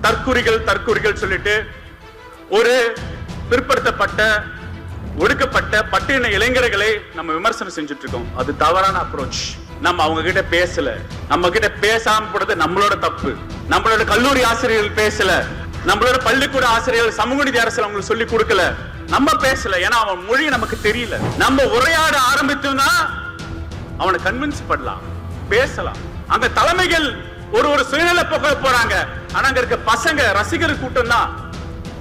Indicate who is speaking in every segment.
Speaker 1: தற்குறிகள் தற்குறிகள் சொல்லிட்டு ஒரு பிற்படுத்தப்பட்ட ஒடுக்கப்பட்ட பட்டியல இளைஞர்களை நம்ம விமர்சனம் செஞ்சுட்டு இருக்கோம் அது தவறான அப்ரோச் நம்ம அவங்க கிட்ட பேசல. நம்ம கிட்ட பேசாம போறது நம்மளோட தப்பு. நம்மளோட கல்லூரி ஆசிரியர்கள் பேசல. நம்மளோட பள்ளிக்கூட ஆசிரியர்கள் சமூக நீதி அரசு அவங்களுக்கு சொல்லி கொடுக்கல. நம்ம பேசல. ஏன்னா அவன் மொழி நமக்கு தெரியல. நம்ம உரையாட ஆரம்பித்தோம்னா அவனை கன்வின்ஸ் பண்ணலாம். பேசலாம். அந்த தலைமைகள் ஒரு ஒரு சுயநல புகழ போறாங்க. ஆனா அங்க இருக்க பசங்க ரசிகர் கூட்டம் தான்.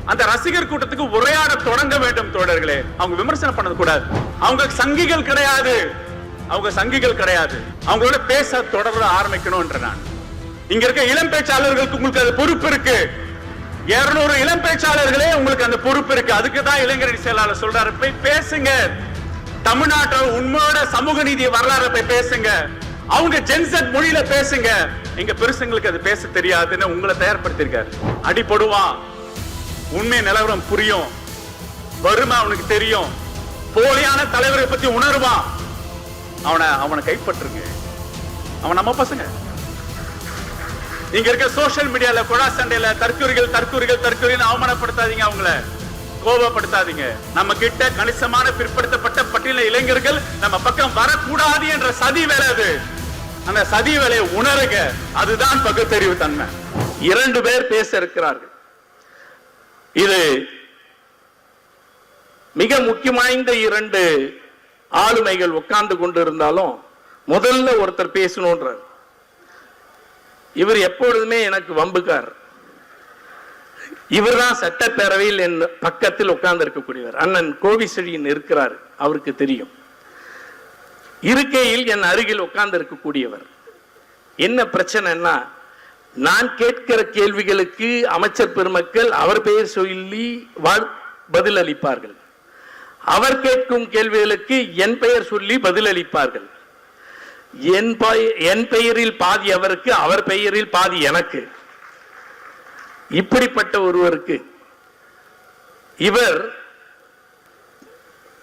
Speaker 1: அந்த ரசிகர் கூட்டத்துக்கு உரையாட தொடங்க வேண்டும் தோழர்களே. அவங்க விமர்சனம் பண்ணது கூடாது. அவங்க சங்கிகள் கிடையாது. அவங்க சங்கிகள் கிடையாது. அவங்களோட பேச தொடர ஆரம்பிக்கணும்ன்ற நான். இங்க இருக்க இளம் பேச்சாளர்களுக்கு உங்களுக்கு அது பொறுப்பு இருக்கு. இருநூறு இளம் பேச்சாளர்களே உங்களுக்கு அந்த பொறுப்பு இருக்கு. அதுக்கு தான் இளைஞரணி செயலாளர் சொல்றாரு. போய் பேசுங்க. தமிழ்நாட்டோட உண்மையோட சமூக நீதி வரலாறு போய் பேசுங்க. அவங்க ஜென்செட் மொழியில பேசுங்க. எங்க பெருசுங்களுக்கு அது பேச தெரியாதுன்னு உங்களை தயார்படுத்திருக்காரு. அடிப்படுவான் உண்மை நிலவரம் புரியும். வறுமை அவனுக்கு தெரியும். போலியான தலைவரை பத்தி உணர்வான் அவனை அவனை கைப்பற்றுங்க. அவன் நம்ம பசங்க. இங்க இருக்க சோஷியல் மீடியால கொடா சண்டையில தற்கொலைகள் தற்கொலைகள் தற்கொலைன்னு அவமானப்படுத்தாதீங்க அவங்கள. கோபப்படுத்தாதீங்க. நம்ம கிட்ட கணிசமான பிற்படுத்தப்பட்ட பட்டியல இளைஞர்கள் நம்ம பக்கம் வரக்கூடாது என்ற சதி வேலை அது. அந்த சதி வேலையை உணருங்க அதுதான் பகுத்தறிவு தன்மை.
Speaker 2: இரண்டு பேர் பேச இருக்கிறார்கள். இது மிக முக்கியமாய்ந்த இரண்டு ஆளுமைகள் உட்கார்ந்து கொண்டிருந்தாலும் முதல்ல ஒருத்தர் பேசணுன்றார். இவர் எப்பொழுதுமே எனக்கு வம்புக்கார். இவர்தான் சட்டப்பேரவையில் என் பக்கத்தில் உட்கார்ந்து இருக்கக்கூடியவர் அண்ணன் கோவிசெழியன் இருக்கிறார். அவருக்கு தெரியும். இருக்கையில் என் அருகில் உட்கார்ந்து இருக்கக்கூடியவர் என்ன பிரச்சனைன்னா நான் கேட்கிற கேள்விகளுக்கு அமைச்சர் பெருமக்கள் அவர் பெயர் சொல்லி வாழ்- பதில் அளிப்பார்கள் அவர் கேட்கும் கேள்விகளுக்கு என் பெயர் சொல்லி பதில் அளிப்பார்கள் என் என் பெயரில் பாதி அவருக்கு அவர் பெயரில் பாதி எனக்கு. இப்படிப்பட்ட ஒருவருக்கு. இவர்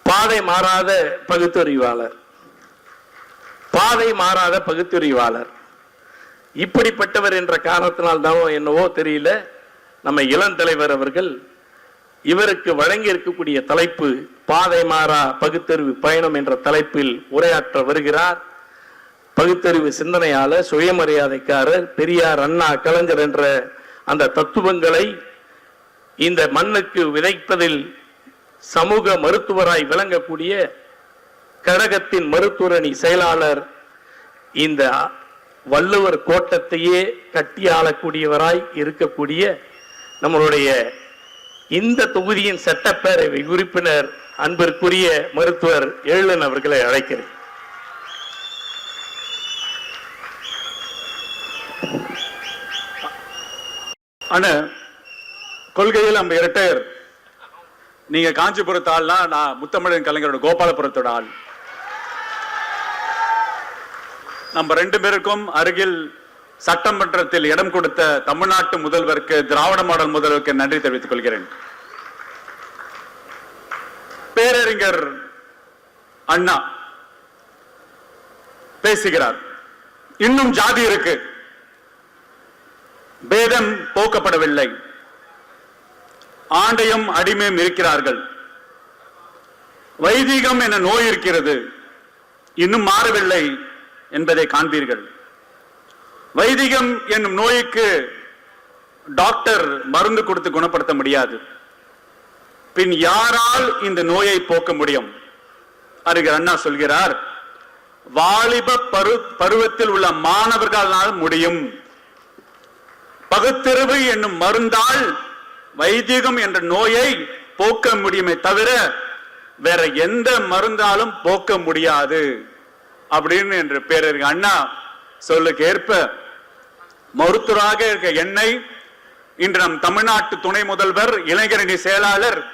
Speaker 2: பாதை மாறாத பகுத்தறிவாளர். பாதை மாறாத பகுத்தறிவாளர். இப்படிப்பட்டவர் என்ற காரணத்தினால் தான் என்னவோ தெரியல. நம்ம இளந்தலைவர் அவர்கள் இவருக்கு வழங்கி இருக்கக்கூடிய தலைப்பு பாதை மாறா பகுத்தறிவு பயணம் என்ற தலைப்பில் உரையாற்ற வருகிறார். பகுத்தறிவு சிந்தனையாளர் சுயமரியாதைக்காரர் பெரியார் அண்ணா கலைஞர் என்ற அந்த தத்துவங்களை இந்த மண்ணுக்கு விதைப்பதில் சமூக மருத்துவராய் விளங்கக்கூடிய கழகத்தின் மருத்துவரணி செயலாளர் இந்த வள்ளுவர் கோட்டத்தையே கட்டி ஆளக்கூடியவராய் இருக்கக்கூடிய நம்மளுடைய இந்த தொகுதியின் சட்டப்பேரவை உறுப்பினர் அன்பிற்குரிய மருத்துவர் எழிலன் அவர்களை அழைக்கிறேன்.
Speaker 1: ஆனா கொள்கையில் நம்ம இரட்டையர் நீங்க காஞ்சிபுரத்து ஆள்னா நான் முத்தமிழன் கலைஞரோட கோபாலபுரத்தோட ஆள். நம்ம ரெண்டு பேருக்கும் அருகில் சட்டமன்றத்தில் இடம் கொடுத்த தமிழ்நாட்டு முதல்வருக்கு திராவிட மாடல் முதல்வருக்கு நன்றி தெரிவித்துக் கொள்கிறேன். பேரறிஞர் அண்ணா பேசுகிறார். இன்னும் ஜாதி இருக்கு. பேதம் போக்கப்படவில்லை. ஆண்டையும் அடிமையும் இருக்கிறார்கள். வைதிகம் என நோய் இருக்கிறது. இன்னும் மாறவில்லை. என்பதை காண்பீர்கள். வைதிகம் என்னும் நோய்க்கு டாக்டர் மருந்து கொடுத்து குணப்படுத்த முடியாது. பின் யாரால் இந்த நோயை போக்க முடியும்? அறிஞர் அண்ணா சொல்கிறார் வாலிப பரு பருவத்தில் உள்ள மாணவர்களால் முடியும். பகுத்தறிவு என்னும் மருந்தால் வைதிகம் என்ற நோயை போக்க முடியுமே தவிர வேற எந்த மருந்தாலும் போக்க முடியாது. அப்படின்னு என்று பேரறிஞர் அண்ணா சொல்லுக்கு ஏற்ப மருத்துவராக இருக்க என்னை இன்று நம் தமிழ்நாட்டு துணை முதல்வர் இளைஞரணி செயலாளர்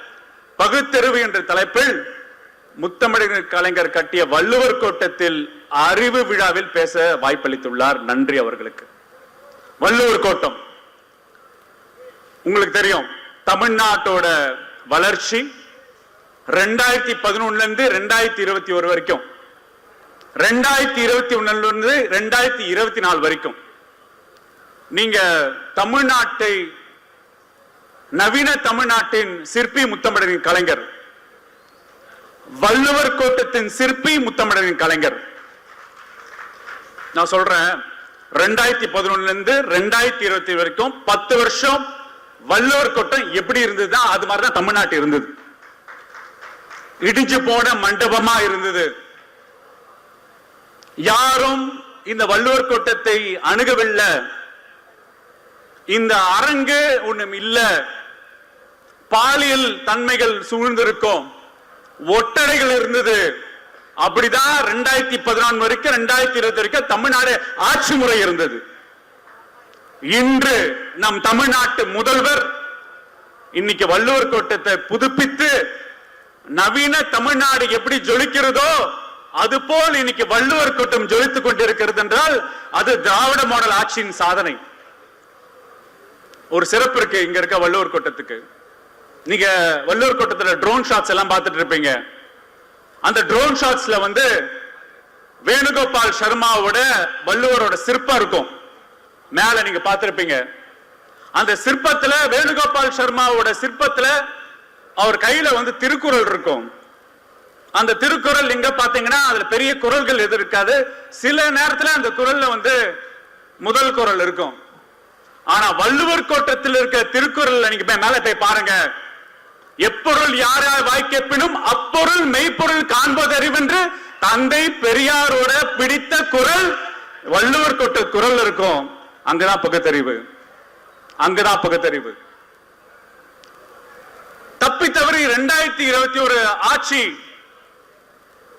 Speaker 1: பகுத்தறிவு என்ற தலைப்பில் முத்தமிழர் கலைஞர் கட்டிய வள்ளுவர் கோட்டத்தில் அறிவு விழாவில் பேச வாய்ப்பளித்துள்ளார். நன்றி அவர்களுக்கு. வள்ளுவர் கோட்டம். உங்களுக்கு தெரியும் தமிழ்நாட்டோட வளர்ச்சி ரெண்டாயிரத்தி பதினொன்னுல இருந்து ரெண்டாயிரத்தி இருபத்தி ஒரு வரைக்கும். ரெண்டாயிரத்தி இருபத்தி ஒண்ணுல இருந்து ரெண்டாயிரத்தி இருபத்தி நாலு வரைக்கும். நீங்க தமிழ்நாட்டை நவீன தமிழ்நாட்டின் சிற்பி முத்தமிழரின் கலைஞர் வள்ளுவர் கோட்டத்தின் சிற்பி முத்தமிழரின் கலைஞர். நான் சொல்றேன் ரெண்டாயிரத்தி பதினொன்னுல இருந்து ரெண்டாயிரத்தி இருபத்தி வரைக்கும் பத்து வருஷம் வள்ளுவர் கோட்டம் எப்படி இருந்தது அது மாதிரிதான் தமிழ்நாட்டு இருந்தது. இடிஞ்சு போன மண்டபமா இருந்தது. யாரும் இந்த வள்ளுவர் கோட்டத்தை அணுகவில்லை. இந்த அரங்கு ஒண்ணும் இல்ல. பாலியல் தன்மைகள் சூழ்ந்திருக்கும். ஒட்டடைகள் இருந்தது. அப்படிதான் ரெண்டாயிரத்தி பதினான்கு வரைக்கும் ரெண்டாயிரத்தி இருபத்தி வரைக்கும் தமிழ்நாடு ஆட்சி முறை இருந்தது. இன்று நம் தமிழ்நாட்டு முதல்வர் இன்னைக்கு வள்ளுவர் கோட்டத்தை புதுப்பித்து நவீன தமிழ்நாடு எப்படி ஜொலிக்கிறதோ அது போல் இன்னைக்கு வள்ளுவர் கூட்டம் ஜொலித்துக் கொண்டிருக்கிறது என்றால் அது திராவிட மாடல் ஆட்சியின் சாதனை. ஒரு சிறப்பு இருக்கு இங்க இருக்க வள்ளுவர் கூட்டத்துக்கு. நீங்க வள்ளுவர் கூட்டத்தில் ட்ரோன் ஷாட்ஸ் எல்லாம் பார்த்துட்டு இருப்பீங்க. அந்த ட்ரோன் ஷாட்ஸ்ல வந்து வேணுகோபால் சர்மாவோட வள்ளுவரோட சிற்பம் இருக்கும். மேல நீங்க பார்த்திருப்பீங்க. அந்த சிற்பத்துல வேணுகோபால் சர்மாவோட சிற்பத்துல அவர் கையில வந்து திருக்குறள் இருக்கும். அந்த திருக்குறள் இங்க பாத்தீங்கன்னா அதுல பெரிய குறள்கள் எது இருக்காது. சில நேரத்துல அந்த குரல்ல வந்து முதல் குறள் இருக்கும். ஆனா வள்ளுவர் கோட்டத்தில் இருக்க திருக்குறள் நீங்க போய் மேல போய் பாருங்க. எப்பொருள் யார் யார் வாய்க்கப்பினும் அப்பொருள் மெய்ப்பொருள் காண்பதறிவென்று தந்தை பெரியாரோட பிடித்த குரல் வள்ளுவர் கோட்ட குரல் இருக்கும். அங்கதான் பகுத்தறிவு. அங்கதான் பகுத்தறிவு. தப்பி தவறி ரெண்டாயிரத்தி இருபத்தி ஒரு ஆட்சி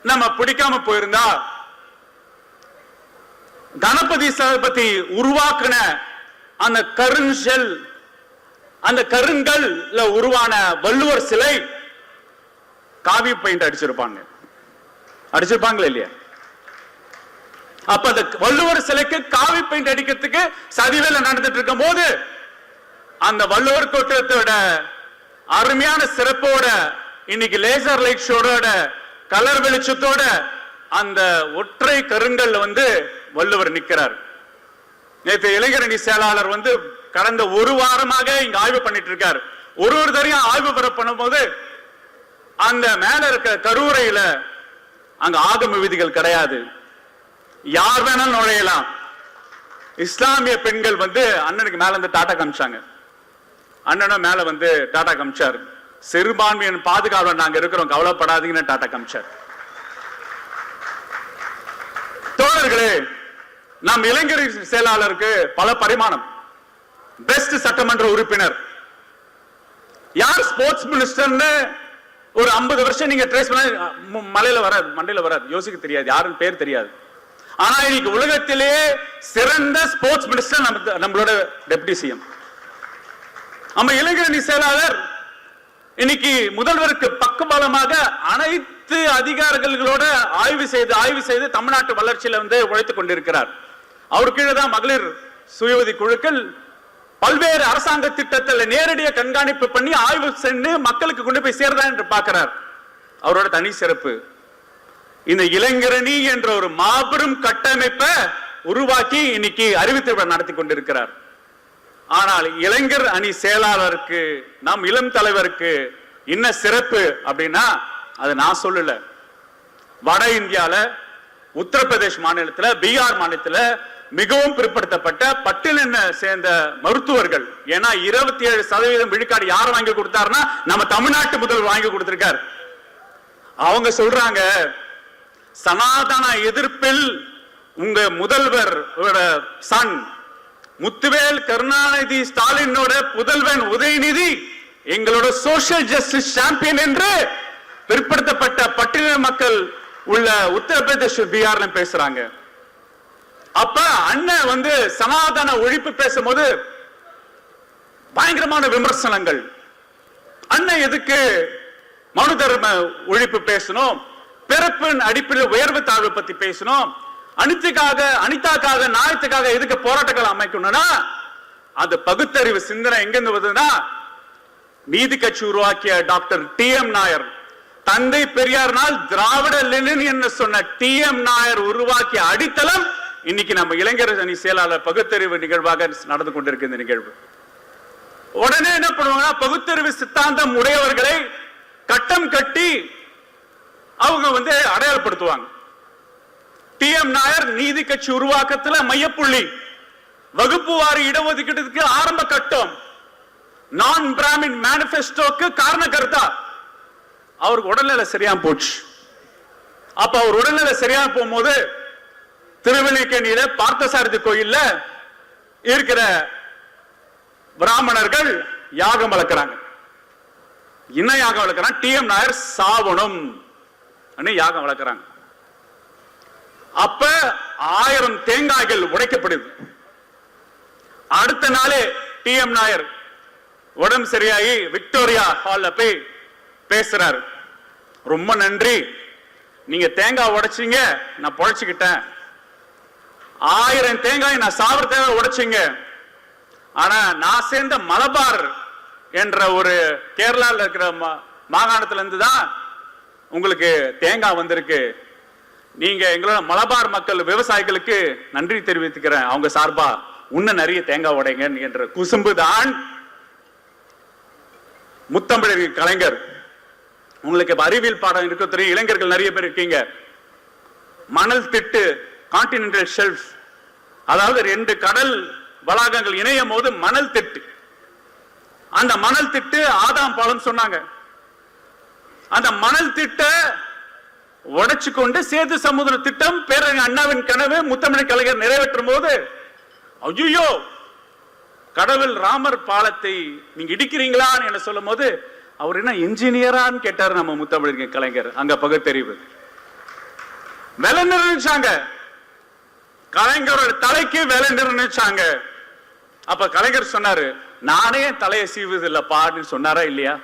Speaker 1: நம்ம பிடிக்காம போயிருந்தா கணபதி சதுபதி உருவாக்குன அந்த கருஞ்செல் அந்த கருங்கல்ல உருவான வள்ளுவர் சிலை காவி பெயிண்ட் அடிச்சிருப்பாங்க. அடிச்சிருப்பாங்களா இல்லையா? அப்ப அந்த வள்ளுவர் சிலைக்கு காவி பெயிண்ட் அடிக்கிறதுக்கு சதிவேல நடந்துட்டு இருக்கும் போது அந்த வள்ளுவர் கோட்டத்தோட அருமையான சிறப்போட இன்னைக்கு லேசர் லைட் ஷோட கலர் வெளிச்சத்தோட அந்த ஒற்றை கருங்கல்ல வந்து வள்ளுவர் நிற்கிறார் நேற்று இளைஞரணி செயலாளர் வந்து கடந்த ஒரு வாரமாக இங்க ஆய்வு பண்ணிட்டு இருக்காரு ஒரு ஒரு தரையும் ஆய்வு பெற பண்ணும்போது அந்த மேல இருக்க கருவறையில அங்க ஆகம விதிகள் கிடையாது. யார் வேணாலும் நுழையலாம். இஸ்லாமிய பெண்கள் வந்து அண்ணனுக்கு மேல இருந்து டாட்டா காமிச்சாங்க. அண்ணனும் மேல வந்து டாட்டா காமிச்சாரு. சிறுபான்மையின் பாதுகாவலர் நாங்க இருக்கிறோம். கவலைப்படாதீங்கன்னு டாட்டா காமிச்சார். தோழர்களே நம் இளைஞர் செயலாளருக்கு பல பரிமாணம். பெஸ்ட் சட்டமன்ற உறுப்பினர். யார் ஸ்போர்ட்ஸ் மினிஸ்டர்னு ஒரு 50 வருஷம் நீங்க ட்ரேஸ் பண்ண மலையில வராது மண்டையில வராது. யோசிக்க தெரியாது யாருன்னு பேர் தெரியாது. ஆனா இன்னைக்கு உலகத்திலேயே சிறந்த ஸ்போர்ட்ஸ் மினிஸ்டர் நம்மளோட டெப்டி சிஎம் நம்ம இளைஞரணி செயலாளர் இன்னைக்கு முதல்வருக்கு பக்கபலமாக அனைத்து அதிகாரிகளோட ஆய்வு செய்து ஆய்வு செய்து தமிழ்நாட்டு வளர்ச்சியில வந்து உழைத்துக் கொண்டிருக்கிறார். அவர் கீழே தான் மகளிர் சுயஉதவி குழுக்கள் பல்வேறு அரசாங்க திட்டத்தில் நேரடியாக கண்காணிப்பு பண்ணி ஆய்வு சென்று மக்களுக்கு கொண்டு போய் சேர்தா என்று பார்க்கிறார். அவரோட தனி சிறப்பு. இந்த இளைஞரணி என்ற ஒரு மாபெரும் கட்டமைப்பை உருவாக்கி இன்னைக்கு அறிவித்து நடத்தி கொண்டிருக்கிறார். ஆனால் இளைஞர் அணி செயலாளருக்கு நம் இளம் தலைவருக்கு என்ன சிறப்பு அப்படின்னா அது நான் சொல்லல. வட இந்தியால உத்தரப்பிரதேஷ் மாநிலத்துல பீகார் மாநிலத்துல மிகவும் பிற்படுத்தப்பட்ட பட்டியலின சேர்ந்த மருத்துவர்கள். ஏன்னா இருபத்தி ஏழு சதவீதம் விழுக்காடு யார் வாங்கி கொடுத்தாருன்னா நம்ம தமிழ்நாட்டு முதல்வர் வாங்கி கொடுத்திருக்கார். அவங்க சொல்றாங்க சனாதன எதிர்ப்பில் உங்க முதல்வர் சன் முத்துவேல் கருணாநிதி ஸ்டாலினோட புதல்வன் உதயநிதி எங்களோட சோசியல் ஜஸ்டிஸ் சாம்பியன் என்று பிற்படுத்தப்பட்ட பட்டியலின மக்கள் உள்ள உத்தரப்பிரதேஷ் பீகார்ல பேசுறாங்க. அப்ப அண்ணன் வந்து சமாதான ஒழிப்பு பேசும்போது பயங்கரமான விமர்சனங்கள். அண்ணன் எதுக்கு மனு தர்ம ஒழிப்பு பேசணும்? பிறப்பின் அடிப்படையில் உயர்வு தாழ்வு பத்தி பேசணும்? அனித்துக்காக அனிதாக்காக நாயத்துக்காக எதுக்கு போராட்டங்கள் அமைக்கணும்னா அந்த பகுத்தறிவு சிந்தனை எங்கிருந்து வருதுன்னா நீதி கட்சி உருவாக்கிய டாக்டர் டி எம் நாயர். தந்தை பெரியார்னால் திராவிட லெனின் என்று சொன்ன டி எம் நாயர் உருவாக்கிய அடித்தளம் இன்னைக்கு நம்ம இளைஞர் அணி செயலாளர் பகுத்தறிவு நிகழ்வாக நடந்து கொண்டிருக்கு இந்த நிகழ்வு. உடனே என்ன பண்ணுவாங்கன்னா பகுத்தறிவு சித்தாந்தம் உடையவர்களை கட்டம் கட்டி அவங்க வந்து அடையாளப்படுத்துவாங்க. டி எம் நாயர் நீதி கட்சி உருவாக்கத்துல மையப்புள்ளி. வகுப்பு வாரி இடஒதுக்கீட்டுக்கு ஆரம்ப கட்டம். நான் பிராமின் மேனிபெஸ்டோக்கு காரண கருத்தா அவருக்கு உடல்நிலை சரியா போச்சு. அப்ப அவர் உடல்நிலை சரியா போகும்போது திருவல்லிக்கேணியில பார்த்தசாரதி கோயில்ல இருக்கிற பிராமணர்கள் யாகம் வளர்க்கிறாங்க. என்ன யாகம் வளர்க்கிறாங்க? டி எம் நாயர் சாவணும். யாகம் வளர்க்கிறாங்க. அப்ப ஆயிரம் தேங்காய்கள் உடைக்கப்படுது. அடுத்த நாளே டி எம் நாயர் உடம்பு சரியாகி விக்டோரியா ஹால்ல போய் பேசுறாரு. ரொம்ப நன்றி. நீங்க தேங்காய் உடைச்சீங்க நான் பொழைச்சுக்கிட்டேன். ஆயிரம் தேங்காய் நான் சாவர தேங்காய் உடைச்சீங்க. ஆனா நான் சேர்ந்த மலபார் என்ற ஒரு கேரளாவில் இருக்கிற மாகாணத்துல இருந்து தான் உங்களுக்கு தேங்காய் வந்திருக்கு. நீங்க எங்களோட மலபார் மக்கள் விவசாயிகளுக்கு நன்றி தெரிவித்துக்கிறேன். அவங்க சார்பா இன்னும் நிறைய தேங்காய் உடைங்க என்ற குசும்பு தான் முத்தமிழர் கலைஞர். உங்களுக்கு இப்ப அறிவியல் பாடம் இருக்க தெரியும். இளைஞர்கள் நிறைய பேர் இருக்கீங்க. மணல் திட்டு கான்டினென்டல் ஷெல்ஃப் அதாவது ரெண்டு கடல் வளாகங்கள் இணையும் போது மணல் திட்டு. அந்த மணல் திட்டு ஆதாம் பாலம் சொன்னாங்க. அந்த மணல் திட்ட உடைச்சு கொண்டு சேது சமுதிர திட்டம் பேரறிஞர் அண்ணாவின் கனவு முத்தமிழ் கலைஞர் நிறைவேற்றும் போது ஐயோ கடவுள் ராமர் பாலத்தை நீங்க இடிக்கிறீங்களா என்ன சொல்லும் போது அவர் என்ன இன்ஜினியரான்னு கேட்டாரு நம்ம முத்தமிழ் கலைஞர் அங்க பகுத்தறிவு. விலை நிர்ணயிச்சாங்க. கலைஞரோட தலைக்கு விலை நிர்ணயிச்சாங்க. அப்ப கலைஞர் சொன்னாரு நானே என் தலையை சீவுது பாடுன்னு சொன்னாரா இல்லையா?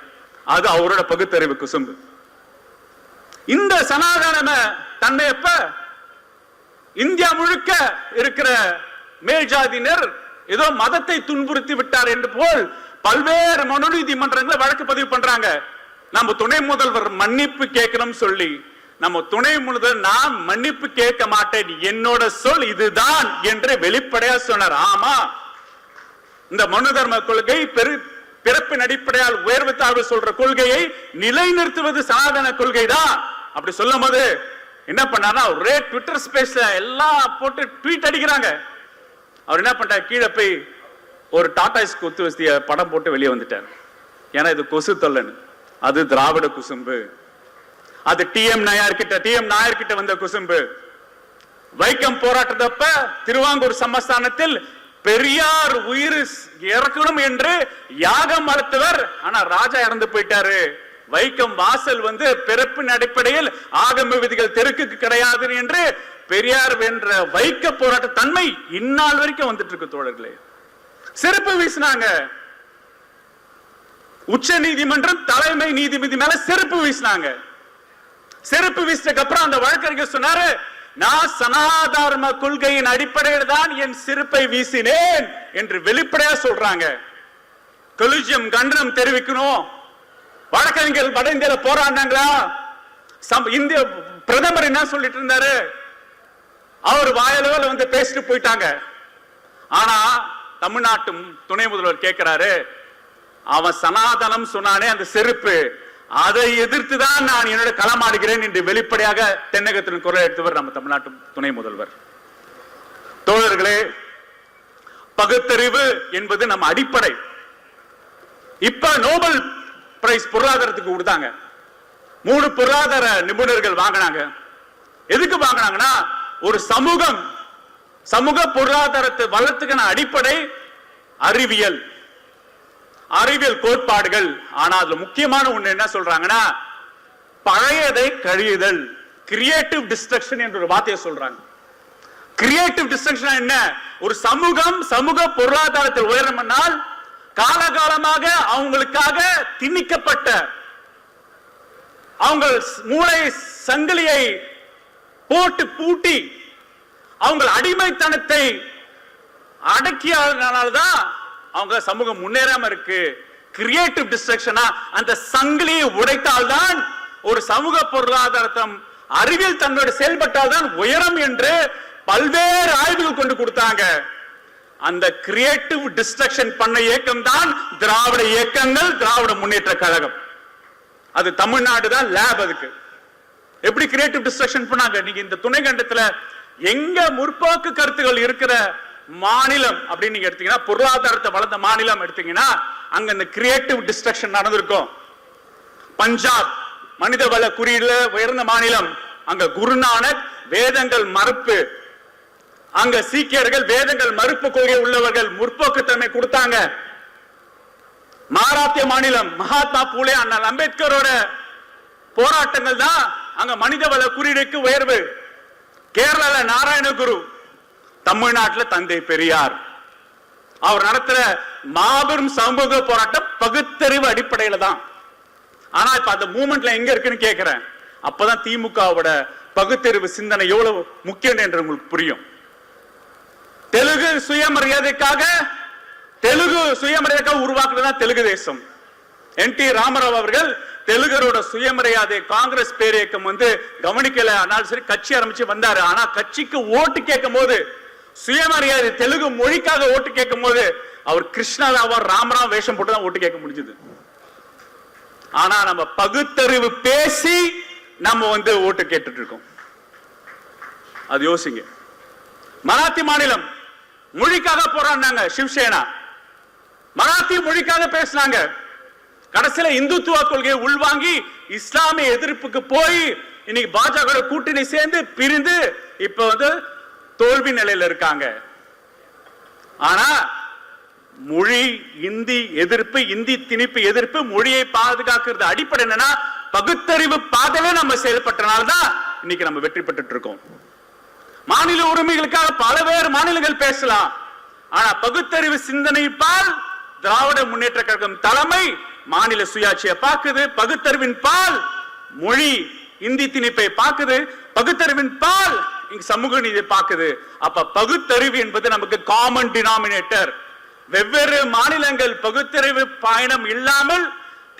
Speaker 1: அது அவரோட பகுத்தறிவு குசும்பு இந்த சனாதன தன்மை எப்ப இந்தியா முழுக்க இருக்கிற மேல் ஜாதியினர் ஏதோ மதத்தை துன்புறுத்தி விட்டார் என்று போல் பல்வேறு மனுநீதிமன்றங்களை வழக்கு பதிவு பண்றாங்க. நம்ம துணை முதல்வர் மன்னிப்பு கேட்கணும் சொல்லி நம்ம துணை முதல்வர் நான் மன்னிப்பு கேட்க மாட்டேன் என்னோட சொல் இதுதான் என்று வெளிப்படையா சொன்னார். ஆமா. இந்த மனு தர்ம கொள்கை பெரு பிறப்பின் அடிப்படையால் உயர்வு தாழ்வு சொல்ற கொள்கையை நிலைநிறுத்துவது சனாதன கொள்கை தான் அப்படி சொல்லும் போது என்ன பண்ணாருன்னா ஒரே ட்விட்டர் ஸ்பேஸ்ல எல்லாம் போட்டு ட்வீட் அடிக்கிறாங்க. அவர் என்ன பண்ணிட்டார்? கீழே போய் ஒரு டாடா குத்து வசதிய படம் போட்டு வெளியே வந்துட்டார். ஏன்னா இது கொசு தொல்லன் அது திராவிட குசும்பு. அது டி எம் நாயர் கிட்ட டி எம் நாயர் கிட்ட வந்த குசும்பு. வைக்கம் போராட்டத்தப்ப திருவாங்கூர் சமஸ்தானத்தில் பெரியார் உயிர் இறக்கணும் என்று யாகம் மறுத்தவர் ஆனா ராஜா இறந்து போயிட்டாரு. வைக்கம் வாசல் வந்து பிறப்பின் அடிப்படையில் ஆகம விதிகள் தெருக்குக்கு கிடையாது என்று பெரியார் வென்ற வைக்க போராட்ட தன்மை இந்நாள் வரைக்கும் வந்துட்டு இருக்கு தோழர்களே. சிறப்பு வீசினாங்க. உச்ச நீதிமன்றம் தலைமை நீதிபதி மேல சிறப்பு வீசினாங்க. செருப்பு வீசினதுக்கு அப்புறம் அந்த வழக்கறிஞர் சொன்னாரு நான் சனாதர்ம கொள்கையின் அடிப்படையில் தான் என் சிறப்பை வீசினேன் என்று வெளிப்படையா சொல்றாங்க. கொலிஜியம் கண்டனம் தெரிவிக்கணும். வழக்கறிஞர்கள் வட இந்தியால போராடினாங்களா? சம்- இந்திய பிரதமர் என்ன சொல்லிட்டு இருந்தாரு? அவர் வாயளவில் வந்து பேசிட்டு போயிட்டாங்க. ஆனா தமிழ்நாட்டு துணை முதல்வர் கேட்கிறாரு அவன் சனாதனம் சொன்னானே அந்த செருப்பு. அதை எதிர்த்து தான் நான் என்னோட களமாடுகிறேன் என்று வெளிப்படையாக தென்னகத்தின் குரல் எடுத்தவர் நம்ம தமிழ்நாட்டு துணை முதல்வர். தோழர்களே பகுத்தறிவு என்பது நம்ம அடிப்படை. இப்ப நோபல் பிரைஸ் பொருளாதாரத்துக்கு கொடுத்தாங்க. மூணு பொருளாதார நிபுணர்கள் வாங்கினாங்க. எதுக்கு வாங்கினாங்கன்னா ஒரு சமூகம் சமூக பொருளாதாரத்தை வளர்த்துக்கான அடிப்படை அறிவியல். அறிவியல் கோட்பாடுகள். ஆனா அதுல முக்கியமான ஒண்ணு என்ன சொல்றாங்கன்னா பழையதை கழியுதல். கிரியேட்டிவ் டிஸ்ட்ரக்ஷன் என்ற ஒரு வார்த்தையை சொல்றாங்க. கிரியேட்டிவ் டிஸ்ட்ரக்ஷன் என்ன? ஒரு சமூகம் சமூக பொருளாதாரத்தில் உயரம்னால் காலகாலமாக அவங்களுக்காக திணிக்கப்பட்ட அவங்க மூளை சங்கிலியை போட்டு பூட்டி அவங்க அடிமைத்தனத்தை அடக்கியதுனால்தான் அவங்க சமூகம் முன்னேறாம இருக்கு. கிரியேட்டிவ் டிஸ்ட்ரக்ஷனா அந்த சங்கிலியை உடைத்தால்தான் ஒரு சமூக பொருளாதாரத்தம் அறிவியல் செயல்பட்டால் செயல்பட்டால்தான் உயரம் என்று பல்வேறு ஆய்வுகள் கொண்டு கொடுத்தாங்க. அந்த கிரியேட்டிவ் டிஸ்ட்ரக்ஷன் பண்ண இயக்கம் தான் திராவிட இயக்கங்கள் திராவிட முன்னேற்ற கழகம். அது தமிழ்நாடு தான் லேப் அதுக்கு. எப்படி கிரியேட்டிவ் டிஸ்ட்ரக்ஷன் பண்ணாங்க? நீங்க இந்த துணை கண்டத்துல எங்க முற்போக்கு கருத்துகள் இருக்கிற மாநிலம் அப்படின்னு நீங்க எடுத்தீங்கன்னா பொருளாதாரத்தை வளர்ந்த மாநிலம் எடுத்தீங்கன்னா அங்க இந்த கிரியேட்டிவ் டிஸ்ட்ரக்ஷன் நடந்திருக்கும். பஞ்சாப் மனிதவள குறியீடுல உயர்ந்த மாநிலம். அங்க குருநானக் வேதங்கள் மறுப்பு. அங்க சீக்கியர்கள் வேதங்கள் மறுப்பு கொள்கை உள்ளவர்கள் முற்போக்குத்தன்மை கொடுத்தாங்க. மகாராஷ்டிர மாநிலம் மகாத்மா பூலே அண்ணல் அம்பேத்கரோட போராட்டங்கள் தான் அங்க மனிதவள குறியீடுக்கு உயர்வு. கேரளால நாராயணகுரு தமிழ்நாட்டுல தந்தை பெரியார். அவர் நடத்துற மாபெரும் சமூக போராட்டம் பகுத்தறிவு அடிப்படையில தான். ஆனா இப்ப அந்த மூமெண்ட்ல எங்க இருக்குன்னு கேக்குறேன். அப்பதான் திமுகவோட பகுத்தறிவு சிந்தனை எவ்வளவு முக்கியம் என்று உங்களுக்கு புரியும். தெலுங்கு சுயமரியாதைக்காக தெலுங்கு சுயமரியாதைக்காக உருவாக்குறதுதான் தெலுங்கு தேசம். என் டி ராமராவ் அவர்கள் தெலுங்கரோட சுயமரியாதை காங்கிரஸ் பேரியக்கம் வந்து கவனிக்கல. ஆனால் சரி கட்சி ஆரம்பிச்சு வந்தாரு. ஆனா கட்சிக்கு ஓட்டு கேட்கும் போது சுயமரியாதை தெலுங்கு மொழிக்காக ஓட்டு கேட்கும் போது அவர் கிருஷ்ணராவ ராமராம் வேஷம் போட்டு தான் ஓட்டு கேட்க முடிஞ்சது. ஆனா நம்ம பகுத்தறிவு பேசி நம்ம வந்து ஓட்டு கேட்டுட்டு இருக்கோம். அது யோசிங்க. மராத்தி மாநிலம் மொழிக்காக போராடினாங்க சிவசேனா. மராத்தி மொழிக்காக பேசினாங்க. கடைசியில இந்துத்துவ கொள்கையை உள்வாங்கி இஸ்லாமிய எதிர்ப்புக்கு போய் இன்னைக்கு பாஜக கூட்டணி சேர்ந்து பிரிந்து இப்ப வந்து தோல்வி நிலையில இருக்காங்க. ஆனா மொழி இந்தி எதிர்ப்பு இந்தி திணிப்பு எதிர்ப்பு மொழியை பாதுகாக்கிறது அடிப்படை என்னன்னா பகுத்தறிவு பாதையில நம்ம செயல்பட்டனால்தான் இன்னைக்கு நம்ம வெற்றி பெற்றுட்டு இருக்கோம். மாநில உரிமைகளுக்காக பலவேறு மாநிலங்கள் பேசலாம். ஆனா பகுத்தறிவு சிந்தனை பால் திராவிட முன்னேற்ற கழகம் தலைமை மாநில சுயாட்சியை பார்க்குது. பகுத்தறிவின் பால் மொழி இந்தி திணிப்பை பார்க்குது. பகுத்தறிவின் பால் இங்க சமூக நீதி பார்க்குது. அப்ப பகுத்தறிவு என்பது நமக்கு காமன் டினாமினேட்டர் வெவ்வேறு மாநிலங்கள் பகுத்தறிவு பயணம் இல்லாமல்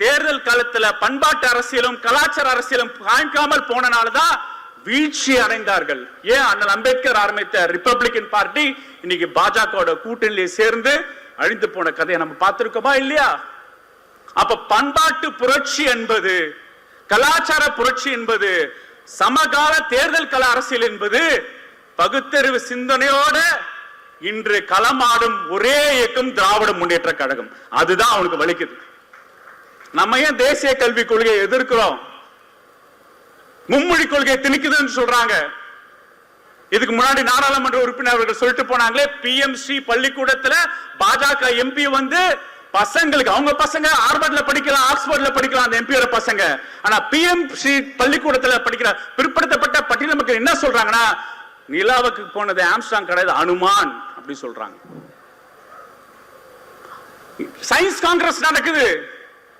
Speaker 1: தேர்தல் காலத்துல பண்பாட்டு அரசியலும் கலாச்சார அரசியலும் காமிக்காமல் போனனாலதான் வீழ்ச்சி அடைந்தார்கள். ஏன்? அண்ணல் அம்பேத்கர் ஆரம்பித்த ரிப்பப்ளிகன் பார்ட்டி இன்னைக்கு பாஜக கூட்டணியில சேர்ந்து அழிந்து போன கதையை நம்ம பார்த்திருக்கோமா இல்லையா? அப்ப பண்பாட்டு புரட்சி என்பது கலாச்சார புரட்சி என்பது சமகால தேர்தல் கல அரசியல் என்பது பகுத்தறிவு சிந்தனையோட இன்று களமாடும் ஒரே இயக்கம் திராவிட முன்னேற்ற கழகம். அதுதான் அவனுக்கு வலிக்குது. நம்ம ஏன் தேசிய கல்விக் கொள்கையை எதிர்க்கிறோம்? மும்மொழி கொள்கையை திணிக்குதுன்னு சொல்றாங்க. இதுக்கு முன்னாடி நாடாளுமன்ற உறுப்பினர்கள் சொல்லிட்டு போனாங்களே பிஎம்சி பள்ளிக்கூடத்துல பாஜக எம்பி வந்து பசங்களுக்கு அவங்க பசங்க ஹார்வர்ட்ல படிக்கலாம் ஆக்ஸ்போர்ட்ல படிக்கலாம் அந்த எம்பியோட பசங்க. ஆனா பிஎம்சி பள்ளிக்கூடத்துல படிக்கிற பிற்படுத்தப்பட்ட பட்டியல மக்கள் என்ன சொல்றாங்கன்னா நிலாவுக்கு போனது ஆம்ஸ்டாங் கிடையாது அனுமான் அப்படி சொல்றாங்க. சயின்ஸ் காங்கிரஸ் நடக்குது.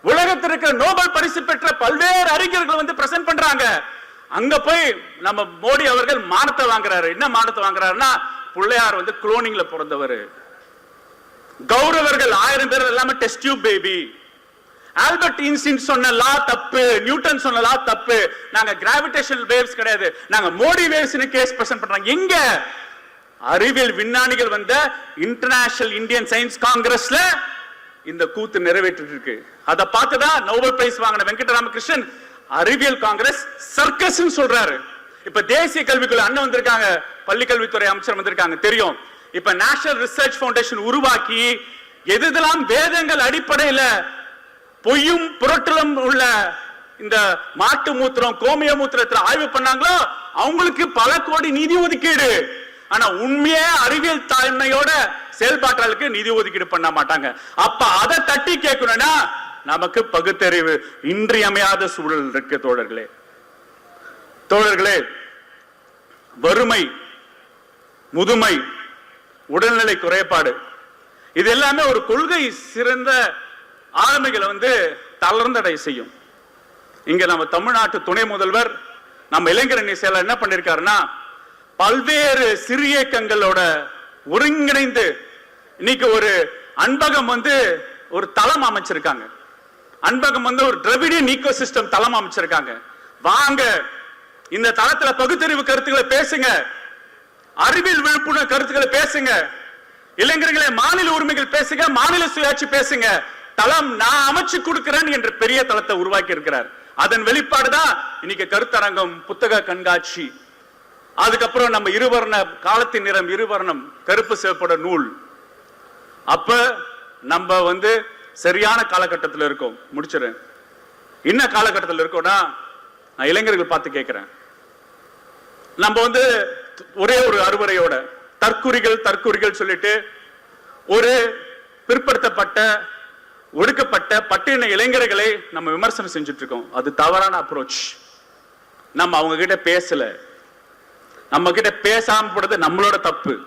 Speaker 1: உலகத்தில் இருக்கிற நோபல் பரிசு பெற்ற பல்வேறு அறிஞர்கள் வந்து பிரசன்ட் பண்றாங்க. அங்க போய் நம்ம மோடி அவர்கள் மானத்தை வாங்குறாரு. என்ன மானத்தை வாங்குறாருன்னா பிள்ளையார் வந்து குளோனிங்ல பிறந்தவர். கௌரவர்கள் ஆயிரம் பேர் எல்லாமே test tube baby Albert Einstein சொன்ன லா தப்பு நியூட்டன் சொன்ன லா தப்பு. நாங்க கிராவிடேஷனல் வேவ்ஸ் கிடையாது. நாங்க மோடி வேவ்ஸ்னு கேஸ் பிரசன்ட் பண்றாங்க எங்க? அறிவியல் விஞ்ஞானிகள் வந்த இன்டர்நேஷனல் இந்தியன் சயின்ஸ் காங்கிரஸ்ல இந்த கூத்து நிறைவேற்றிட்டு இருக்கு அதை பார்த்துதான் நோபல் பிரைஸ் வாங்கின வெங்கடராமகிருஷ்ணன் அறிவியல் காங்கிரஸ் சர்க்கஸ் சொல்றாரு. இப்ப தேசிய கல்விக்குள்ள அண்ணன் வந்திருக்காங்க. பள்ளி கல்வித்துறை அமைச்சர் வந்திருக்காங்க. தெரியும். இப்ப நேஷனல் ரிசர்ச் ஃபவுண்டேஷன் உருவாக்கி எதுதெல்லாம் வேதங்கள் அடிப்படையில பொய்யும் புரட்டலும் உள்ள இந்த மாட்டு மூத்திரம் கோமிய மூத்திரத்துல ஆய்வு பண்ணாங்களோ அவங்களுக்கு பல கோடி நிதி ஒதுக்கீடு. ஆனா உண்மையே அறிவியல் தன்மையோட செயல்பாட்டாளுக்கு நிதி ஒதுக்கீடு பண்ண மாட்டாங்க. அப்ப அதை தட்டி கேட்கணும்னா நமக்கு பகுத்தறிவு இன்றியமையாத சூழல் இருக்கு தோழர்களே. தோழர்களே வறுமை முதுமை உடல்நிலை குறைபாடு. இது எல்லாமே ஒரு கொள்கை சிறந்த ஆளுமைகளை வந்து தளர்ந்தடை செய்யும். இங்க நம்ம தமிழ்நாட்டு துணை முதல்வர் நம்ம இளைஞரணி செயலர் என்ன பண்ணிருக்காருன்னா பல்வேறு சிறு இயக்கங்களோட ஒருங்கிணைந்து இன்னைக்கு ஒரு அன்பகம் வந்து ஒரு தளம் அமைச்சிருக்காங்க. அன்பகம் வந்து ஒரு திரவிடியன் ஈகோ சிஸ்டம் தளம் அமைச்சிருக்காங்க. வாங்க இந்த தளத்துல பகுத்தறிவு கருத்துக்களை பேசுங்க. அறிவியல் விழிப்புணர்வு கருத்துக்களை பேசுங்க. இளைஞர்களே மாநில உரிமைகள் பேசுங்க மாநில சுயாட்சி பேசுங்க. தளம் நான் அமைச்சு கொடுக்கிறேன் என்ற பெரிய தளத்தை உருவாக்கி இருக்கிறார். அதன் வெளிப்பாடுதான் இன்னைக்கு கருத்தரங்கம் புத்தக கண்காட்சி. அதுக்கப்புறம் நம்ம இருவர்ண காலத்தின் நிறம் இருவர்ணம் கருப்பு சிவப்போட நூல். அப்ப நம்ம வந்து சரியான காலகட்டத்தில் இருக்கோம். முடிச்சிடுறேன். என்ன காலகட்டத்தில் இருக்கோம்னா நான் இளைஞர்கள் பார்த்து கேட்கிறேன். நம்ம வந்து ஒரே ஒரு அறுவரையோட தற்குறிகள் தற்குறிகள் சொல்லிட்டு ஒரு பிற்படுத்தப்பட்ட ஒடுக்கப்பட்ட பட்டின இளைஞர்களை நம்ம விமர்சனம் செஞ்சுட்டு இருக்கோம் அது தவறான அப்ரோச் நம்ம அவங்க கிட்ட பேசல. நம்ம கிட்ட பேசாம போடுறது நம்மளோட தப்பு.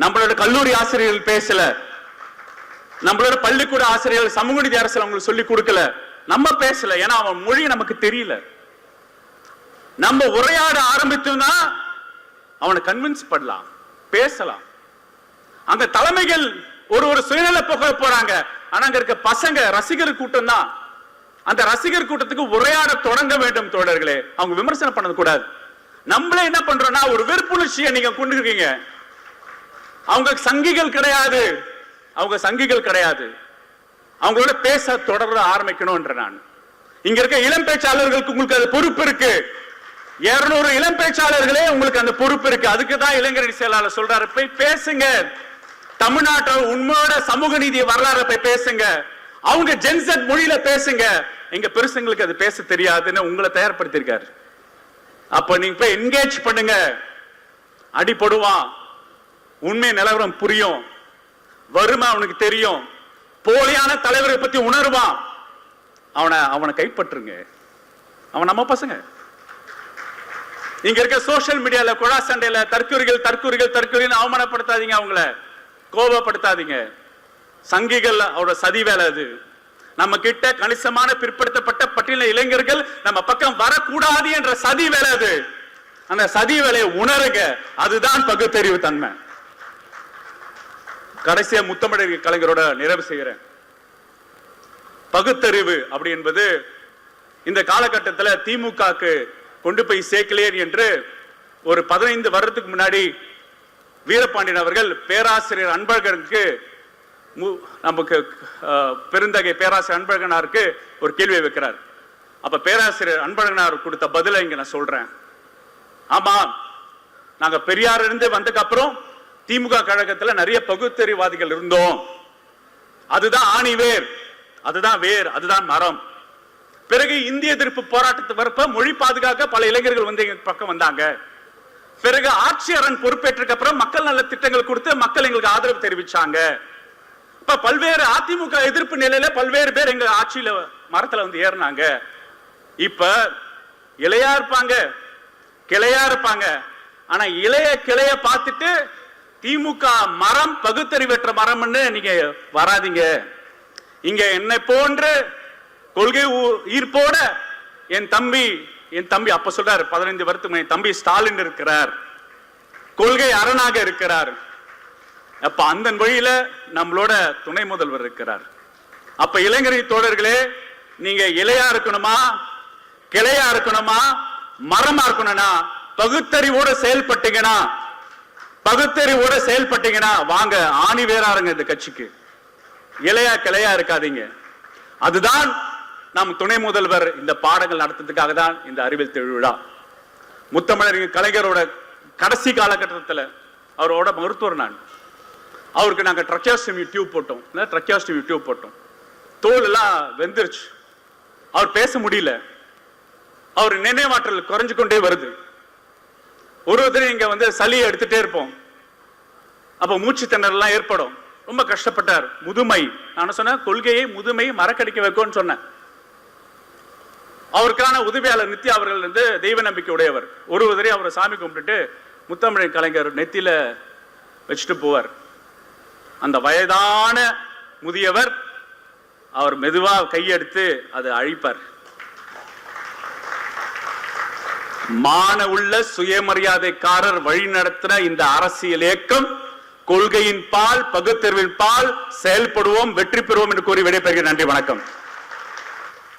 Speaker 1: நம்மளோட கல்லூரி ஆசிரியர்கள் பேசல. நம்மளோட பள்ளிக்கூட ஆசிரியர்கள் சமூக நீதி அரசு அவங்களுக்கு சொல்லி கொடுக்கல. நம்ம பேசல. ஏன்னா அவன் மொழி நமக்கு தெரியல. நம்ம உரையாட ஆரம்பிச்சோம்னா அவனை கன்வின்ஸ் பண்ணலாம் பேசலாம். அங்க தலைமைகள் ஒரு ஒரு சுயநல போக போறாங்க. ஆனா அங்க இருக்க பசங்க ரசிகர் கூட்டம் தான். அந்த ரசிகர் கூட்டத்துக்கு உரையாட தொடங்க வேண்டும் தோழர்களே. அவங்க விமர்சனம் பண்ண கூடாது. நம்மளே என்ன பண்றோம்னா ஒரு வெறுப்புணர்ச்சியை நீங்க கொண்டு இருக்கீங்க அவங்க சங்கிகள் கிடையாது. அவங்க சங்கிகள் கிடையாது. அவங்களோட பேச தொடர ஆரம்பிக்கணும்ன்ற நான். இங்க இருக்க இளம் பேச்சாளர்களுக்கு உங்களுக்கு அது பொறுப்பு இருக்கு. இருநூறு இளம் பேச்சாளர்களே உங்களுக்கு அந்த பொறுப்பு இருக்கு. அதுக்கு தான் இளைஞரணி செயலாளர் சொல்றாரு. போய் பேசுங்க. தமிழ்நாட்டோட உண்மையோட சமூக நீதி வரலாறு போய் பேசுங்க. அவங்க ஜென்செட் மொழியில பேசுங்க. எங்க பெருசுங்களுக்கு அது பேச தெரியாதுன்னு உங்களை தயார்படுத்திருக்காரு அப்ப நீங்க போய் என்கேஜ் பண்ணுங்க. அடிபடுவான். உண்மை நிலவரம் புரியும். வறுமை அவனுக்கு தெரியும். போலியான தலைவரை பத்தி உணர்வான். அவனை அவனை கைப்பற்றுங்க. அவன் நம்ம பசங்க. இங்க இருக்க சோஷியல் மீடியால குழா சண்டையில தற்கொலைகள் தற்கொலைகள் தற்கொலைகள் அவமானப்படுத்தாதீங்க அவங்கள. கோபப்படுத்தாதீங்க. சங்கிகள் அவரோட சதி வேலை அது. நம்ம கிட்ட கணிசமான பிற்படுத்தப்பட்ட பட்டியல இளைஞர்கள் நம்ம பக்கம் வரக்கூடாது என்ற சதி வேலை அது. அந்த சதி வேலையை உணருங்க. அதுதான் பகுத்தறிவு தன்மை. கடைசியா முத்தமிழ் கலைஞரோட நிறைவு செய்கிறேன். பகுத்தறிவு அப்படி என்பது இந்த காலகட்டத்தில் திமுகக்கு கொண்டு போய் சேர்க்கலையர் என்று ஒரு பதினைந்து வருடத்துக்கு முன்னாடி வீரபாண்டியன் அவர்கள் பேராசிரியர் அன்பழகனுக்கு மு- நமக்கு பெருந்தகை பேராசிரியர் அன்பழகனாருக்கு ஒரு கேள்வியை வைக்கிறார். அப்ப பேராசிரியர் அன்பழகனார் கொடுத்த பதிலை இங்க நான் சொல்றேன். ஆமா நாங்க பெரியார் இருந்து வந்ததுக்கு அப்புறம் திமுக கழகத்துல நிறைய பகுத்தறிவாதிகள் இருந்தோம். அதுதான் ஆணி வேர் அதுதான் வேர் அதுதான் மரம். பிறகு இந்திய எதிர்ப்பு போராட்டத்தை வரப்ப மொழி பாதுகாக்க பல இளைஞர்கள் வந்து எங்க பக்கம் வந்தாங்க. பிறகு ஆட்சியரன் பொறுப்பேற்றதுக்கு அப்புறம் மக்கள் நல திட்டங்கள் கொடுத்து மக்கள் எங்களுக்கு ஆதரவு தெரிவிச்சாங்க. இப்ப பல்வேறு அதிமுக எதிர்ப்பு நிலையில பல்வேறு பேர் எங்க ஆட்சியில மரத்துல வந்து ஏறினாங்க. இப்ப இளையா இருப்பாங்க கிளையா இருப்பாங்க. ஆனா இளைய கிளைய பார்த்துட்டு திமுக மரம் பகுத்தறிவற்ற மரம்னு நீங்க வராதீங்க. இங்க என்னை போன்று கொள்கை ஊ- ஈர்ப்போட என் தம்பி என் தம்பி அப்ப சொல்றாரு பதினைந்து வருத்தம் என் தம்பி ஸ்டாலின் இருக்கிறார். கொள்கை அரணாக இருக்கிறார். அப்ப அந்த வழியில நம்மளோட துணை முதல்வர் இருக்கிறார். அப்ப இளைஞரை தோழர்களே நீங்க இலையா இருக்கணுமா கிளையா இருக்கணுமா மரமா இருக்கணும்னா பகுத்தறிவோட செயல்பட்டீங்கன்னா பகுத்தறிவோட செயல்பட்டீங்கன்னா வாங்க ஆணி வேறாருங்க இந்த கட்சிக்கு. இலையா கிளையா இருக்காதீங்க. அதுதான் நம் துணை முதல்வர் இந்த பாடங்கள் நடத்துறதுக்காக தான் இந்த அறிவியல் திருவிழா முத்தமிழர் கலைஞரோட கடைசி காலகட்டத்தில் அவரோட மருத்துவர் நான். அவருக்கு நாங்க ட்ரக்கியாஸ்டமி டியூப் போட்டோம். ட்ரக்கியாஸ்டமி டியூப் போட்டோம். தோல் எல்லாம் வெந்துருச்சு. அவர் பேச முடியல. அவர் நினைவாற்றல் குறைஞ்சு கொண்டே வருது. ஒரு ஒருத்தர் இங்க வந்து சளியை எடுத்துட்டே இருப்போம். அப்போ மூச்சு திணறலாம் ஏற்படும். ரொம்ப கஷ்டப்பட்டார். முதுமை. நான் சொன்னேன் கொள்கையை முதுமை மறக்கடிக்க வைக்கும்னு சொன்னேன். அவருக்கான உதவியாளர் நித்யா அவர்கள் வந்து தெய்வ நம்பிக்கை உடையவர். ஒரு உதவி அவரை சாமி கும்பிட்டுட்டு முத்தமிழ் கலைஞர் நெத்தியில வச்சுட்டு போவார். அந்த வயதான முதியவர் அவர் மெதுவா கையெடுத்து அதை அழிப்பார். மான உள்ள சுயமரியாதைக்காரர் வழி நடத்தின இந்த அரசியல் இயக்கம் கொள்கையின் பால் பகுத்தறிவின் பால் செயல்படுவோம் வெற்றி பெறுவோம் என்று கூறி விடைபெறுகிறேன். நன்றி வணக்கம்.